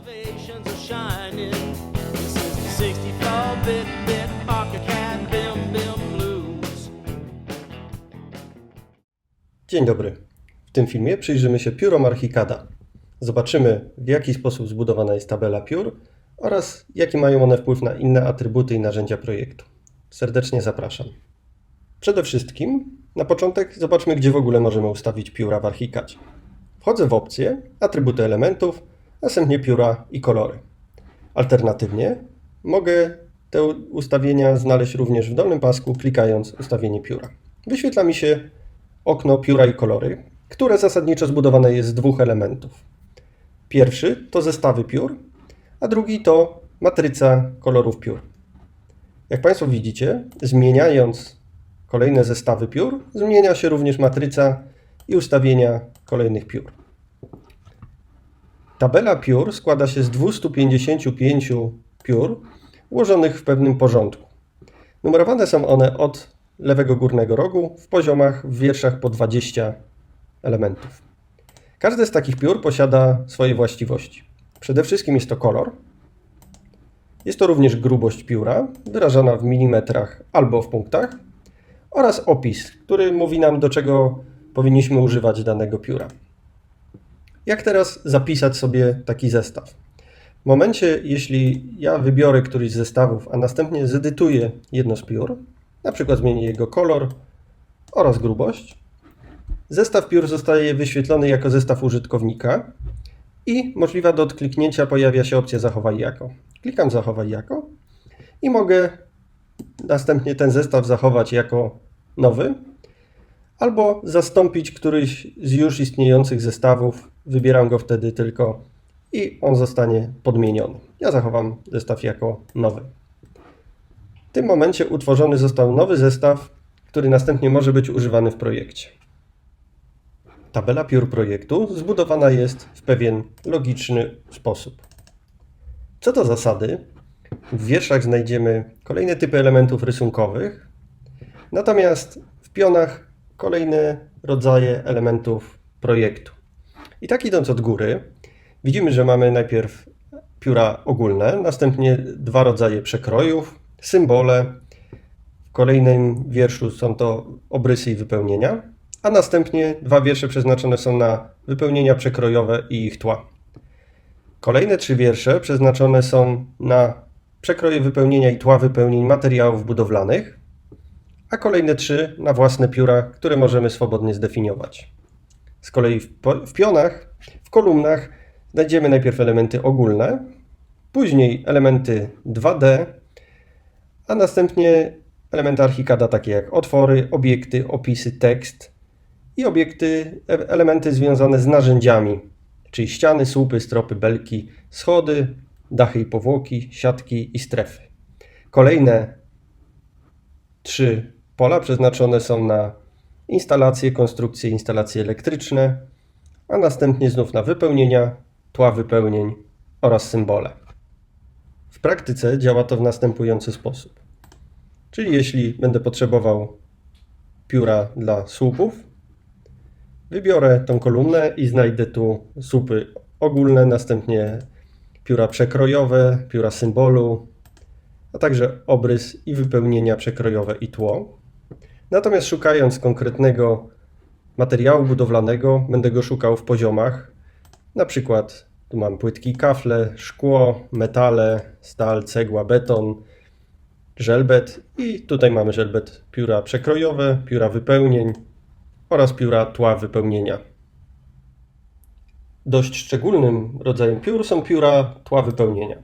Elevations are shining. This is the 64-bit bit AutoCAD Bim Bim Blues. Dzień dobry. W tym filmie przyjrzymy się piórom Archicada. Zobaczymy, w jaki sposób zbudowana jest tabela piór oraz jaki mają one wpływ na inne atrybuty i narzędzia projektu. Serdecznie zapraszam. Przede wszystkim, na początek zobaczmy, gdzie w ogóle możemy ustawić pióra w Archicadzie. Wchodzę w opcje, atrybuty elementów, następnie pióra i kolory. Alternatywnie mogę te ustawienia znaleźć również w dolnym pasku, klikając ustawienie pióra. Wyświetla mi się okno pióra i kolory, które zasadniczo zbudowane jest z dwóch elementów. Pierwszy to zestawy piór, a drugi to matryca kolorów piór. Jak Państwo widzicie, zmieniając kolejne zestawy piór, zmienia się również matryca i ustawienia kolejnych piór. Tabela piór składa się z 255 piór ułożonych w pewnym porządku. Numerowane są one od lewego górnego rogu w poziomach w wierszach po 20 elementów. Każde z takich piór posiada swoje właściwości. Przede wszystkim jest to kolor. Jest to również grubość pióra, wyrażana w milimetrach albo w punktach, oraz opis, który mówi nam, do czego powinniśmy używać danego pióra. Jak teraz zapisać sobie taki zestaw? W momencie, jeśli ja wybiorę któryś z zestawów, a następnie zedytuję jedno z piór, na przykład zmienię jego kolor oraz grubość, zestaw piór zostaje wyświetlony jako zestaw użytkownika i możliwa do odkliknięcia pojawia się opcja zachowaj jako. Klikam zachowaj jako i mogę następnie ten zestaw zachować jako nowy albo zastąpić któryś z już istniejących zestawów. Wybieram go wtedy tylko i on zostanie podmieniony. Ja zachowam zestaw jako nowy. W tym momencie utworzony został nowy zestaw, który następnie może być używany w projekcie. Tabela piór projektu zbudowana jest w pewien logiczny sposób. Co do zasady, w wierszach znajdziemy kolejne typy elementów rysunkowych, natomiast w pionach kolejne rodzaje elementów projektu. I tak idąc od góry, widzimy, że mamy najpierw pióra ogólne, następnie dwa rodzaje przekrojów, symbole. W kolejnym wierszu są to obrysy i wypełnienia, a następnie dwa wiersze przeznaczone są na wypełnienia przekrojowe i ich tła. Kolejne trzy wiersze przeznaczone są na przekroje wypełnienia i tła wypełnień materiałów budowlanych, a kolejne trzy na własne pióra, które możemy swobodnie zdefiniować. Z kolei w, w pionach, w kolumnach znajdziemy najpierw elementy ogólne, później elementy 2D, a następnie elementy Archicada takie jak otwory, obiekty, opisy, tekst i obiekty, e- elementy związane z narzędziami, czyli ściany, słupy, stropy, belki, schody, dachy i powłoki, siatki i strefy. Kolejne trzy pola przeznaczone są na instalacje, konstrukcje, instalacje elektryczne, a następnie znów na wypełnienia, tła wypełnień oraz symbole. W praktyce działa to w następujący sposób. Czyli jeśli będę potrzebował pióra dla słupów, wybiorę tą kolumnę i znajdę tu słupy ogólne, następnie pióra przekrojowe, pióra symbolu, a także obrys i wypełnienia przekrojowe i tło. Natomiast szukając konkretnego materiału budowlanego, będę go szukał w poziomach. Na przykład tu mam płytki kafle, szkło, metale, stal, cegła, beton, żelbet i tutaj mamy żelbet pióra przekrojowe, pióra wypełnień oraz pióra tła wypełnienia. Dość szczególnym rodzajem piór są pióra tła wypełnienia.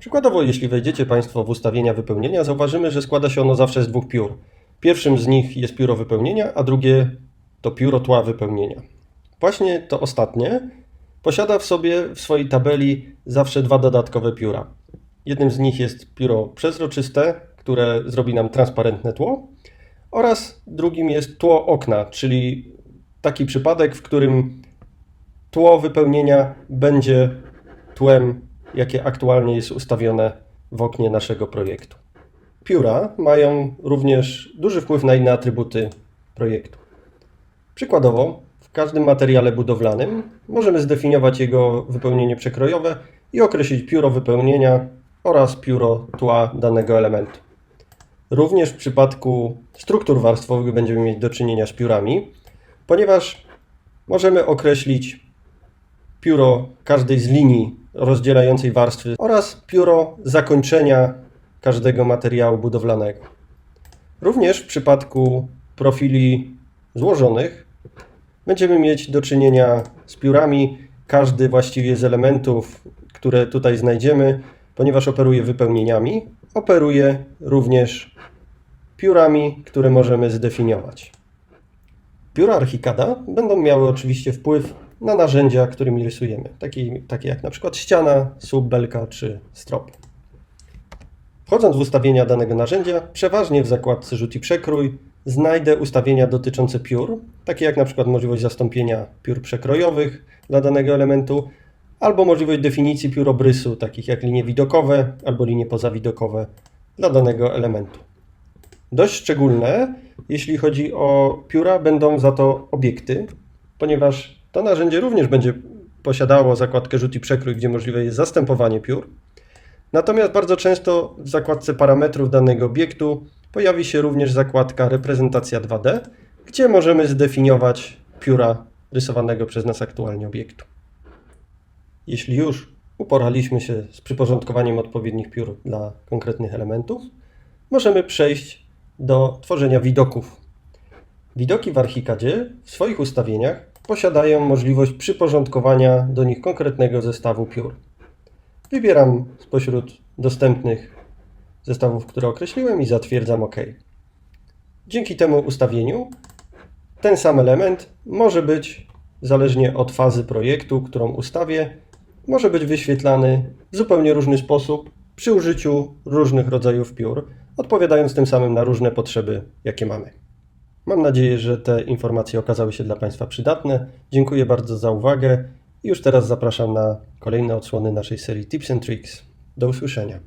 Przykładowo, jeśli wejdziecie Państwo w ustawienia wypełnienia, zauważymy, że składa się ono zawsze z dwóch piór. Pierwszym z nich jest pióro wypełnienia, a drugie to pióro tła wypełnienia. Właśnie to ostatnie posiada w sobie w swojej tabeli zawsze dwa dodatkowe pióra. Jednym z nich jest pióro przezroczyste, które zrobi nam transparentne tło, oraz drugim jest tło okna, czyli taki przypadek, w którym tło wypełnienia będzie tłem, jakie aktualnie jest ustawione w oknie naszego projektu. Pióra mają również duży wpływ na inne atrybuty projektu. Przykładowo, w każdym materiale budowlanym możemy zdefiniować jego wypełnienie przekrojowe i określić pióro wypełnienia oraz pióro tła danego elementu. Również w przypadku struktur warstwowych będziemy mieć do czynienia z piórami, ponieważ możemy określić pióro każdej z linii rozdzielającej warstwy oraz pióro zakończenia każdego materiału budowlanego. Również w przypadku profili złożonych będziemy mieć do czynienia z piórami. Każdy właściwie z elementów, które tutaj znajdziemy, ponieważ operuje wypełnieniami, operuje również piórami, które możemy zdefiniować. Pióra Archicada będą miały oczywiście wpływ na narzędzia, którymi rysujemy, takie, takie jak na przykład ściana, słup, belka czy strop. Wchodząc w ustawienia danego narzędzia, przeważnie w zakładce Rzut i Przekrój znajdę ustawienia dotyczące piór, takie jak na przykład możliwość zastąpienia piór przekrojowych dla danego elementu, albo możliwość definicji piór obrysu, takich jak linie widokowe albo linie pozawidokowe dla danego elementu. Dość szczególne, jeśli chodzi o pióra, będą za to obiekty, ponieważ to narzędzie również będzie posiadało zakładkę rzut i przekrój, gdzie możliwe jest zastępowanie piór. Natomiast bardzo często w zakładce parametrów danego obiektu pojawi się również zakładka reprezentacja 2D, gdzie możemy zdefiniować pióra rysowanego przez nas aktualnie obiektu. Jeśli już uporaliśmy się z przyporządkowaniem odpowiednich piór dla konkretnych elementów, możemy przejść do tworzenia widoków. Widoki w Archicadzie w swoich ustawieniach posiadają możliwość przyporządkowania do nich konkretnego zestawu piór. Wybieram spośród dostępnych zestawów, które określiłem i zatwierdzam OK. Dzięki temu ustawieniu ten sam element może być, zależnie od fazy projektu, którą ustawię, może być wyświetlany w zupełnie różny sposób przy użyciu różnych rodzajów piór, odpowiadając tym samym na różne potrzeby, jakie mamy. Mam nadzieję, że te informacje okazały się dla Państwa przydatne. Dziękuję bardzo za uwagę i już teraz zapraszam na kolejne odsłony naszej serii Tips and Tricks. Do usłyszenia.